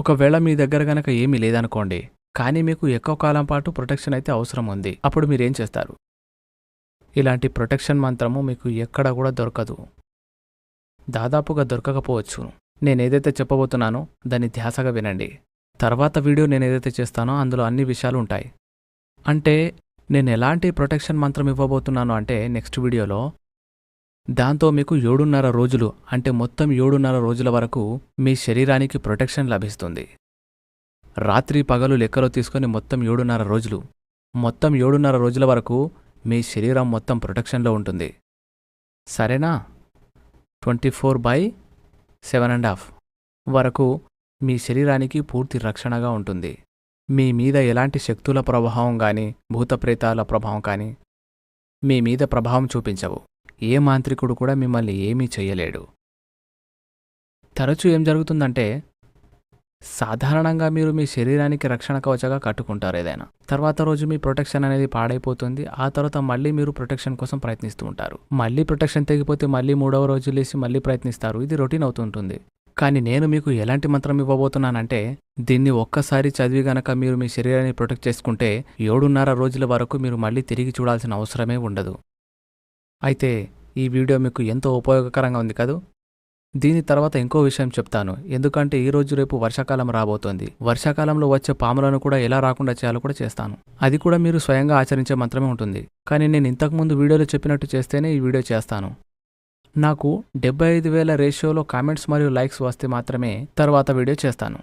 ఒకవేళ మీ దగ్గర గనక ఏమీ లేదనుకోండి కానీ మీకు ఎక్కువ కాలం పాటు ప్రొటెక్షన్ అయితే అవసరం ఉంది. అప్పుడు మీరేం చేస్తారు? ఇలాంటి ప్రొటెక్షన్ మంత్రము మీకు ఎక్కడ కూడా దొరకదు. దాదాపుగా దొరకకపోవచ్చు. నేను ఏదైతే చెప్పబోతున్నానో దాన్ని ధ్యాసగా వినండి. తర్వాత వీడియో నేను ఏదైతే చేస్తానో అందులో అన్ని విషయాలు ఉంటాయి. అంటే నేను ఎలాంటి ప్రొటెక్షన్ మంత్రం ఇవ్వబోతున్నాను అంటే నెక్స్ట్ వీడియోలో దాంతో మీకు ఏడున్నర రోజులు అంటే మొత్తం ఏడున్నర రోజుల వరకు మీ శరీరానికి ప్రొటెక్షన్ లభిస్తుంది. రాత్రి పగలు లెక్కలో తీసుకొని మొత్తం ఏడున్నర రోజులు మొత్తం ఏడున్నర రోజుల వరకు మీ శరీరం మొత్తం ప్రొటెక్షన్లో ఉంటుంది. సరేనా? Twenty four by seven and half వరకు మీ శరీరానికి పూర్తి రక్షణగా ఉంటుంది. మీ మీద ఎలాంటి శక్తుల ప్రభావం కానీ భూతప్రేతాల ప్రభావం కానీ మీ మీద ప్రభావం చూపించవు. ఏ మాంత్రికుడు కూడా మిమ్మల్ని ఏమీ చేయలేడు. తరచూ ఏం జరుగుతుందంటే సాధారణంగా మీరు మీ శరీరానికి రక్షణ కవచగా కట్టుకుంటారు ఏదైనా. తర్వాత రోజు మీ ప్రొటెక్షన్ అనేది పాడైపోతుంది. ఆ తర్వాత మళ్ళీ మీరు ప్రొటెక్షన్ కోసం ప్రయత్నిస్తూ ఉంటారు. మళ్ళీ ప్రొటెక్షన్ తెగిపోతే మళ్ళీ మూడవ రోజు లేసి మళ్ళీ ప్రయత్నిస్తారు. ఇది రొటీన్ అవుతుంటుంది. కానీ నేను మీకు ఎలాంటి మంత్రం ఇవ్వబోతున్నానంటే దీన్ని ఒక్కసారి చదివి గనక మీరు మీ శరీరాన్ని ప్రొటెక్ట్ చేసుకుంటే ఏడున్నర రోజుల వరకు మీరు మళ్ళీ తిరిగి చూడాల్సిన అవసరమే ఉండదు. అయితే ఈ వీడియో మీకు ఎంతో ఉపయోగకరంగా ఉంది కదూ? దీని తర్వాత ఇంకో విషయం చెప్తాను. ఎందుకంటే ఈ రోజు రేపు వర్షాకాలం రాబోతోంది. వర్షాకాలంలో వచ్చే పాములను కూడా ఎలా రాకుండా చేయాలో కూడా చేస్తాను. అది కూడా మీరు స్వయంగా ఆచరించే మంత్రమే ఉంటుంది. కానీ నేను ఇంతకుముందు వీడియోలో చెప్పినట్టు చేస్తేనే ఈ వీడియో చేస్తాను. నాకు డెబ్బై ఐదు వేల రేషియోలో కామెంట్స్ మరియు లైక్స్ వస్తే మాత్రమే తర్వాత వీడియో చేస్తాను.